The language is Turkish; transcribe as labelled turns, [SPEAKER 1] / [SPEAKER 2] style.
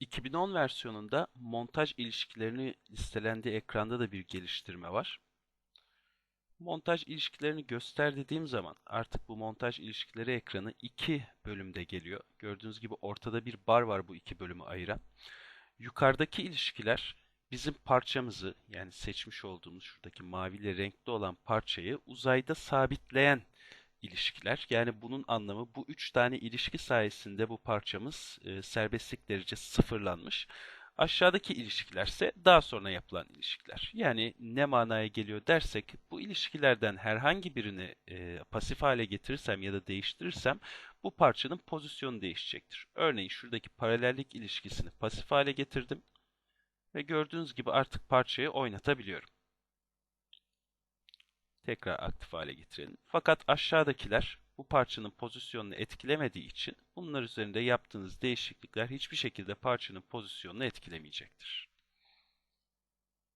[SPEAKER 1] 2010 versiyonunda montaj ilişkilerini listelendiği ekranda da bir geliştirme var. Montaj ilişkilerini göster dediğim zaman artık bu montaj ilişkileri ekranı iki bölümde geliyor. Gördüğünüz gibi ortada bir bar var bu iki bölümü ayıran. Yukarıdaki ilişkiler bizim parçamızı yani seçmiş olduğumuz şuradaki maviyle renkli olan parçayı uzayda sabitleyen ilişkiler. Yani bunun anlamı bu üç tane ilişki sayesinde bu parçamız e, serbestlik derecesi sıfırlanmış. Aşağıdaki ilişkilerse daha sonra yapılan ilişkiler. Yani ne manaya geliyor dersek bu ilişkilerden herhangi birini e, pasif hale getirirsem ya da değiştirirsem bu parçanın pozisyonu değişecektir. Örneğin şuradaki paralellik ilişkisini pasif hale getirdim ve gördüğünüz gibi artık parçayı oynatabiliyorum. Tekrar aktif hale getirelim. Fakat aşağıdakiler bu parçanın pozisyonunu etkilemediği için bunlar üzerinde yaptığınız değişiklikler hiçbir şekilde parçanın pozisyonunu etkilemeyecektir.